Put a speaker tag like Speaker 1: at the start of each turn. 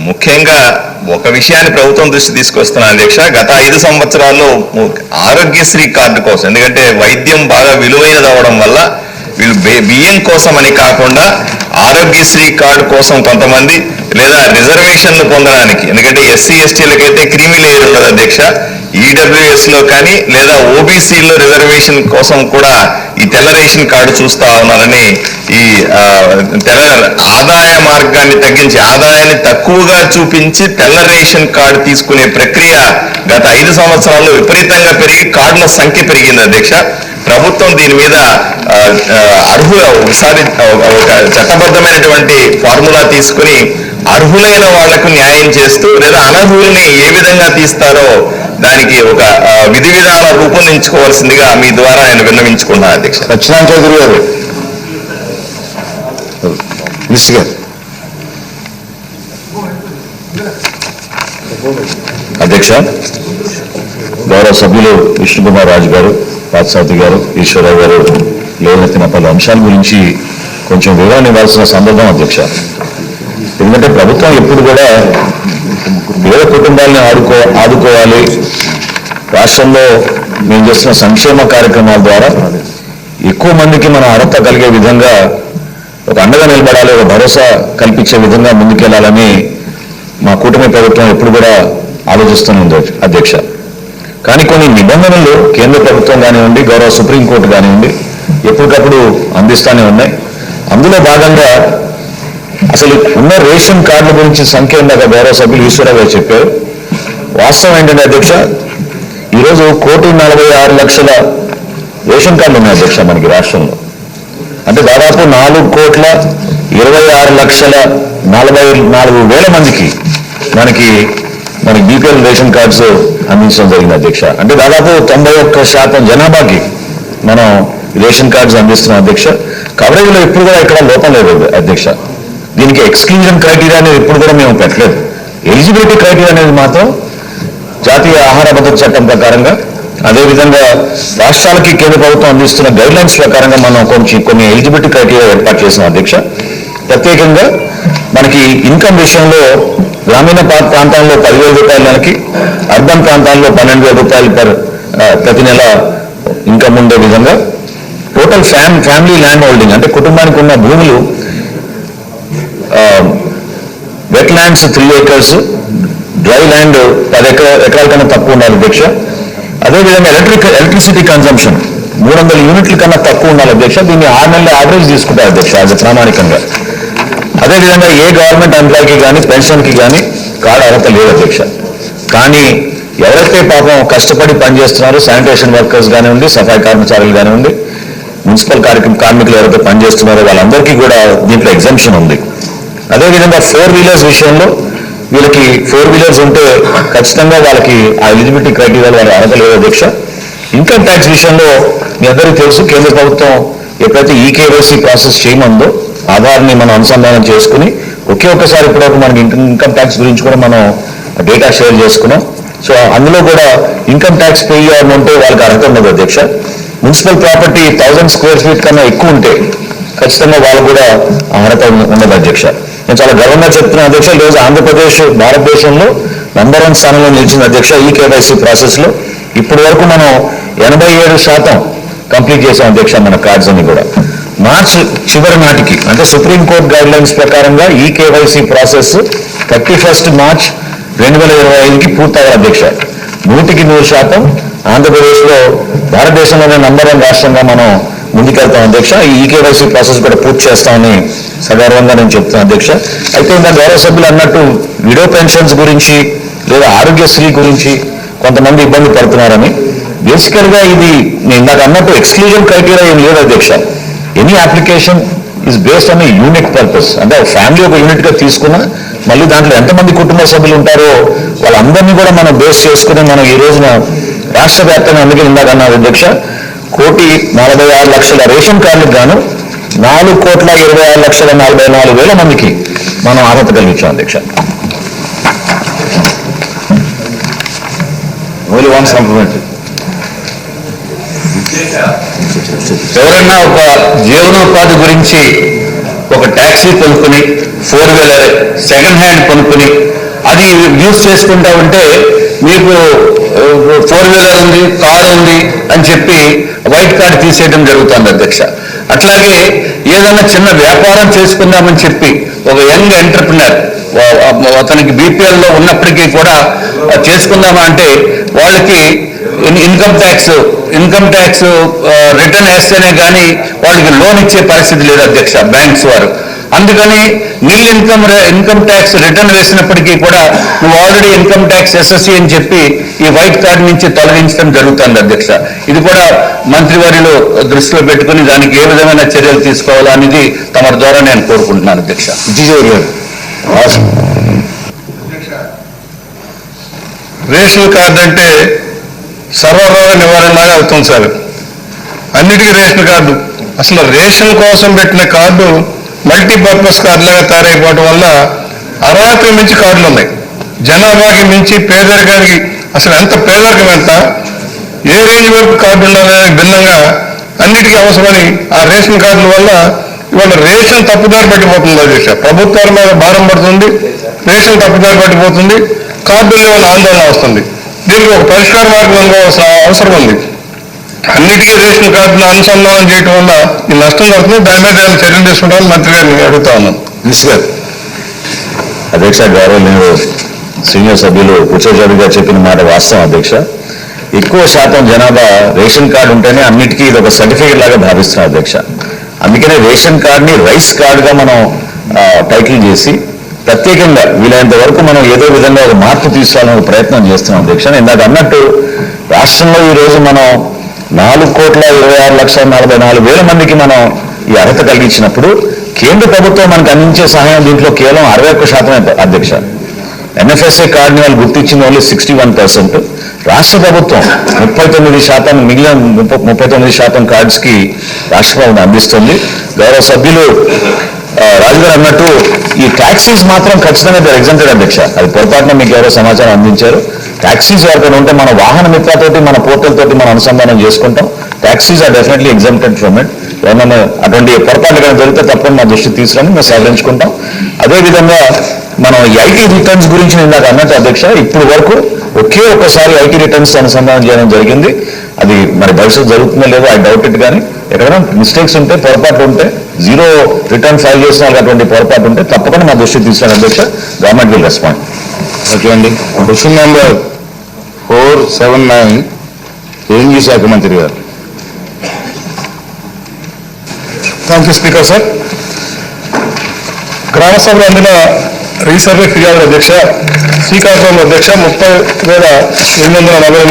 Speaker 1: ముఖ్యంగా ఒక విషయాన్ని ప్రభుత్వం దృష్టి తీసుకొస్తున్నా అధ్యక్ష గత ఐదు సంవత్సరాల్లో ము- ఆరోగ్యశ్రీ కార్డు కోసం ఎందుకంటే వైద్యం బాగా విలువైనది అవడం వల్ల వీళ్ళు బియ్యం కోసం అని కాకుండా ఆరోగ్యశ్రీ కార్డు కోసం కొంతమంది లేదా రిజర్వేషన్లు పొందడానికి. ఎందుకంటే ఎస్సీ ఎస్టీలకైతే క్రీమీ లేయర్ ఉండదు అధ్యక్ష ఈడబ్ల్యూఎస్లో కానీ లేదా ఓబీసీలో రిజర్వేషన్ కోసం కూడా ఈ తెల్ల రేషన్ కార్డు చూస్తా ఉన్నారని ఈ తెల్ల ఆదాయ మార్గాన్ని తగ్గించి ఆదాయాన్ని తక్కువగా చూపించి తెల్ల రేషన్ కార్డు తీసుకునే ప్రక్రియ గత ఐదు సంవత్సరాల్లో విపరీతంగా పెరిగి కార్డుల సంఖ్య పెరిగింది అధ్యక్ష. ప్రభుత్వం దీని మీద అర్హుల ఒకసారి ఒక చట్టబద్ధమైనటువంటి ఫార్ములా తీసుకుని అర్హులైన వాళ్ళకు న్యాయం చేస్తూ లేదా అనర్హుల్ని ఏ విధంగా తీస్తారో దానికి ఒక విధి విధానాలు రూపొందించుకోవాల్సిందిగా మీ ద్వారా నేను విన్నవించుకున్నాను అధ్యక్ష.
Speaker 2: సత్యనారాయణ చౌదరి గారు. మిస్ గారు.
Speaker 3: అధ్యక్ష గౌరవ సభ్యులు విష్ణుకుమార్ రాజు గారు పాత్సాతి గారు ఈశ్వరరావు గారు లేవనెత్తిన పలు అంశాల గురించి కొంచెం వివరణ ఇవ్వాల్సిన సందర్భం అధ్యక్ష. ఎందుకంటే ప్రభుత్వం ఎప్పుడు కూడా పేద కుటుంబాలను ఆడుకో ఆదుకోవాలి. రాష్ట్రంలో మేము చేస్తున్న సంక్షేమ కార్యక్రమాల ద్వారా ఎక్కువ మందికి మనం అర్హత కలిగే విధంగా ఒక అండగా నిలబడాలి ఒక భరోసా కల్పించే విధంగా ముందుకెళ్ళాలని మా కూటమి ప్రభుత్వం ఎప్పుడు కూడా ఆలోచిస్తూనే అధ్యక్ష. కానీ కొన్ని నిబంధనలు కేంద్ర ప్రభుత్వం కానివ్వండి గౌరవ సుప్రీంకోర్టు కానివ్వండి ఎప్పటికప్పుడు అందిస్తూనే ఉన్నాయి. అందులో భాగంగా అసలు ఉన్న రేషన్ కార్డుల గురించి సంఖ్య ఇందాక గౌరవ సభ్యులు ఈశ్వరరావు చెప్పారు. వాస్తవం ఏంటంటే అధ్యక్ష? ఈరోజు కోటి నలభై ఆరు లక్షల రేషన్ కార్డులు ఉన్నాయి అధ్యక్ష మనకి రాష్ట్రంలో. అంటే దాదాపు నాలుగు కోట్ల ఇరవై ఆరు లక్షల నలభై నాలుగు వేల మందికి మనకి మనకి బీపీఎల్ రేషన్ కార్డ్స్ అందించడం జరిగింది అధ్యక్ష. అంటే దాదాపు తొంభై ఒక్క శాతం జనాభాకి మనం రేషన్ కార్డ్స్ అందిస్తున్నాం అధ్యక్ష. కవరేజ్లో ఎప్పుడు కూడా ఇక్కడ లోపం లేదు అధ్యక్ష. దీనికి ఎక్స్క్లూజన్ క్రైటీరియా అనేది ఎప్పుడు కూడా మేము పెట్టలేదు. ఎలిజిబిలిటీ క్రైటీరియా అనేది మాత్రం జాతీయ ఆహార భద్రత చట్టం ప్రకారంగా అదేవిధంగా రాష్ట్రాలకి కేంద్ర ప్రభుత్వం అందిస్తున్న గైడ్ లైన్స్ ప్రకారంగా మనం కొంచెం కొన్ని ఎలిజిబిలిటీ క్రైటీరియా ఏర్పాటు చేసిన అధ్యక్ష. ప్రత్యేకంగా మనకి ఇన్కమ్ విషయంలో గ్రామీణ ప్రాంతాల్లో పదివేల రూపాయల నెలకి అర్బన్ ప్రాంతాల్లో పన్నెండు వేల రూపాయలు పర్ ప్రతి నెల ఇన్కమ్ ఉండే విధంగా టోటల్ ఫ్యామ్ ఫ్యామిలీ ల్యాండ్ హోల్డింగ్ అంటే కుటుంబానికి ఉన్న భూములు wet lands three acres dry land పది ఎకర ఎకరాల కన్నా తక్కువ ఉండాలి అధ్యక్ష అదేవిధంగా ఎలక్ట్రిక్ ఎలక్ట్రిసిటీ కన్సంప్షన్ మూడు వందల యూనిట్ల కన్నా తక్కువ ఉండాలి అధ్యక్ష దీన్ని ఆరు నెలల యావరేజ్ తీసుకుంటారు అధ్యక్ష అది ప్రామాణికంగా. అదేవిధంగా ఏ గవర్నమెంట్ ఎంప్లాయీకి కానీ పెన్షన్కి కానీ కార్డు అర్హత లేదు అధ్యక్ష కానీ ఎవరైతే పాపం కష్టపడి పనిచేస్తున్నారో శానిటేషన్ వర్కర్స్ కానివ్వండి సఫాయి కర్మచారులు కానివ్వండి మున్సిపల్ కార్యక్రమ కార్మికులు ఎవరైతే పనిచేస్తున్నారో వాళ్ళందరికీ కూడా దీంట్లో ఎగ్జంప్షన్ ఉంది. అదేవిధంగా ఫోర్ వీలర్స్ విషయంలో వీళ్ళకి ఫోర్ వీలర్స్ ఉంటే ఖచ్చితంగా వాళ్ళకి ఆ ఎలిజిబిలిటీ క్రైటీరియా వాళ్ళ అర్హత లేదు అధ్యక్ష. ఇన్కమ్ ట్యాక్స్ విషయంలో మీ అందరికీ తెలుసు కేంద్ర ప్రభుత్వం ఎప్పుడైతే ఈ ప్రాసెస్ చేయమందో ఆధార్ని మనం అనుసంధానం చేసుకుని ఒకే ఒక్కసారి ఇప్పటివరకు మనకి ఇన్కమ్ ట్యాక్స్ గురించి కూడా మనం డేటా షేర్ చేసుకున్నాం. సో అందులో కూడా ఇన్కమ్ ట్యాక్స్ పే ఉంటే వాళ్ళకి అర్హత ఉండదు అధ్యక్ష. Municipal property thousand square feet కన్నా ఎక్కువ ఉంటే ఖచ్చితంగా వాళ్ళు కూడా అర్హత ఉండదు అధ్యక్ష. నేను చాలా గర్వంగా చెప్తున్న అధ్యక్ష ఈరోజు ఆంధ్రప్రదేశ్ భారతదేశంలో నంబర్ వన్ స్థానంలో నిలిచింది అధ్యక్ష ఈ కేవైసీ ప్రాసెస్లో. ఇప్పటి వరకు మనం ఎనభై ఏడు శాతం కంప్లీట్ చేసాం అధ్యక్ష మన కార్డ్స్ అన్ని కూడా. మార్చ్ చివరి నాటికి అంటే సుప్రీంకోర్టు గైడ్ లైన్స్ ప్రకారంగా ఈ KYC process thirty first March రెండు వేల ఇరవై ఐదుకి పూర్తయ్యే అధ్యక్ష. నూటికి నూరు శాతం ఆంధ్రప్రదేశ్లో భారతదేశంలోనే నంబర్ వన్ రాష్ట్రంగా మనం ముందుకెళ్తాం అధ్యక్ష. ఈ కేవైసీ ప్రాసెస్ కూడా పూర్తి చేస్తామని సగర్వంగా నేను చెప్తున్నాను అధ్యక్ష. అయితే ఇంకా గౌరవ సభ్యులు అన్నట్టు విడో పెన్షన్స్ గురించి లేదా ఆరోగ్యశ్రీ గురించి కొంతమంది ఇబ్బంది పడుతున్నారని. బేసికల్గా ఇది నేను ఇందాక అన్నట్టు ఎక్స్క్లూజన్ క్రైటీరియా ఏం లేదు అధ్యక్ష. Any application is based on unit purpose. అంటే ఫ్యామిలీ ఒక యూనిట్గా తీసుకున్నా మళ్ళీ దాంట్లో ఎంతమంది కుటుంబ సభ్యులు ఉంటారో వాళ్ళందరినీ కూడా మనం బేస్ చేసుకుని మనం ఈ రోజున రాష్ట్ర వ్యాప్తంగా అందుకే ఇందాక అన్నారు అధ్యక్ష. కోటి నలభై ఆరు లక్షల రేషన్ కార్డులకు గాను నాలుగు కోట్ల ఇరవై ఆరు లక్షల నలభై నాలుగు వేల మందికి మనం అర్హత కలిగించాం అధ్యక్ష. ఓన్లీ వన్ సప్లిమెంటరీ
Speaker 2: ఎవరైనా ఒక జీవనోపాధి గురించి ఒక ట్యాక్సీ కొనుక్కుని
Speaker 3: ఫోర్ వీలర్ సెకండ్ హ్యాండ్ కొనుక్కుని అది యూజ్ చేసుకుంటా ఉంటే మీకు ఫోర్ వీలర్ ఉంది కార్ ఉంది అని చెప్పి వైట్ కార్డ్ తీసేయడం జరుగుతుంది అధ్యక్ష. అట్లాగే ఏదైనా చిన్న వ్యాపారం చేసుకుందామని చెప్పి ఒక యంగ్ ఎంటర్ప్రినర్ అతనికి బీపీఎల్లో ఉన్నప్పటికీ కూడా చేసుకుందామా అంటే వాళ్ళకి in- income tax income tax return వేస్తేనే కానీ వాళ్ళకి లోన్ ఇచ్చే పరిస్థితి లేదు అధ్యక్ష బ్యాంక్స్ వారు. అందుకని nil income income tax return వేసినప్పటికీ కూడా నువ్వు ఆల్రెడీ ఇన్కమ్ ట్యాక్స్ ఎస్ఎస్సి అని చెప్పి ఈ వైట్ కార్డ్ నుంచి తొలగించడం జరుగుతుంది అధ్యక్ష. ఇది కూడా మంత్రివర్యులు దృష్టిలో పెట్టుకుని దానికి ఏ విధమైన చర్యలు తీసుకోవాలా అనేది తమ ద్వారా నేను కోరుకుంటున్నాను అధ్యక్ష.
Speaker 2: విజయ్ గారు.
Speaker 4: రేషన్ కార్డు అంటే సర్వరోగ నివారణలాగా అవుతుంది సార్. అన్నిటికీ రేషన్ కార్డు. అసలు రేషన్ కోసం పెట్టిన కార్డు మల్టీపర్పస్ కార్డులాగా తయారైపోవటం తయారైపోవడం వల్ల అర్హతకు మించి కార్డులు ఉన్నాయి. జనాభాకి మించి పేదరికానికి అసలు ఎంత పేదరికం ఎంత? ఏ రేంజ్ వరకు కార్డు ఉండాలనే భిన్నంగా అన్నిటికీ అవసరమని ఆ రేషన్ కార్డుల వల్ల ఇవాళ రేషన్ తప్పుదారి పట్టిపోతుంది అది ప్రభుత్వాల మీద భారం పడుతుంది రేషన్ తప్పుదారి పట్టిపోతుంది. కార్డులో ఆందోళన వస్తుంది. దీనికి ఒక పరిష్కార మార్గం అనుకోవాల్సిన అవసరం ఉంది. అన్నిటికీ రేషన్ కార్డును అనుసంధానం చేయటం వల్ల ఈ నష్టం జరుగుతుంది. దాని మీద ఏమైనా చర్యలు తీసుకుంటామని మంత్రి గారిని అడుగుతా ఉన్నాను.
Speaker 2: మిస్ గారు
Speaker 3: అధ్యక్ష నేను సీనియర్ సభ్యులు కుచోజాబి గారు చెప్పిన మాట వాస్తవం అధ్యక్ష. ఎక్కువ శాతం జనాభా రేషన్ కార్డు ఉంటేనే అన్నిటికీ ఇది ఒక సర్టిఫికేట్ లాగా భావిస్తున్నారు అధ్యక్ష. అందుకనే రేషన్ కార్డుని రైస్ కార్డుగా మనం టైటిల్ చేసి ప్రత్యేకంగా వీలైనంత వరకు మనం ఏదో విధంగా ఒక మార్పు తీసుకోవాలని ప్రయత్నం చేస్తున్నాం అధ్యక్ష ఇందాక అన్నట్టు రాష్ట్రంలో ఈ రోజు మనం నాలుగు కోట్ల ఇరవై ఆరు లక్షల నలభై నాలుగు వేల మందికి మనం ఈ అర్హత కలిగించినప్పుడు కేంద్ర ప్రభుత్వం మనకు అందించే సహాయం దీంట్లో కేవలం అరవై ఒక్క శాతమే అధ్యక్ష. ఎన్ఎఫ్ఎస్ఏ కార్డుని వాళ్ళు గుర్తించింది ఓన్లీ సిక్స్టీ వన్ పర్సెంట్. రాష్ట్ర ప్రభుత్వం ముప్పై తొమ్మిది శాతం మిగిలిన ముప్ప- ముప్పై తొమ్మిది శాతం కార్డ్స్కి రాష్ట్ర ప్రభుత్వం అందిస్తుంది. గౌరవ సభ్యులు రాజుగారు అన్నట్టు ఈ ట్యాక్సీస్ మాత్రం ఖచ్చితంగా దర్ ఎగ్జామ్టెడ్ అధ్యక్ష. అది పొరపాటున మీకు ఎవరో సమాచారం అందించారు. ట్యాక్సీస్ ఎవరికైనా ఉంటే మన వాహన మిత్రతోటి మన పోర్టల్ తోటి మనం అనుసంధానం చేసుకుంటాం. Taxes are definitely exempted from it ఏమైనా అటువంటి పొరపాటు కానీ దొరికితే తప్పని మా దృష్టి తీసుకురండి మేము సవరించుకుంటాం అదేవిధంగా మనం ఐటీ రిటర్న్స్ గురించి నేను ఇందాక అన్నట్టు అధ్యక్ష ఇప్పుడు వరకు ఒకే ఒక్కసారి ఐటీ రిటర్న్స్ అనుసంధానం చేయడం జరిగింది. అది మరి భవిష్యత్తు జరుగుతుందో లేదో ఐ డౌట్ ఇట్ కానీ ఎక్కడైనా మిస్టేక్స్ ఉంటే పొరపాటు ఉంటే జీరో రిటర్న్ ఫైల్ చేసిన అటువంటి పొరపాటు ఉంటే తప్పకుండా మా దృష్టికి తీసుకుని అధ్యక్ష. Government will respond.
Speaker 2: ఓకే అండి. Question number four seven nine revenue శాఖ మంత్రి గారు.
Speaker 4: Thank you speaker sir. గ్రామ సభలో అందిన రీసర్వే ఫిర్యాదు అధ్యక్ష శ్రీకాకుళం అధ్యక్ష ముప్పై వేల ఎనిమిది వందల నలభై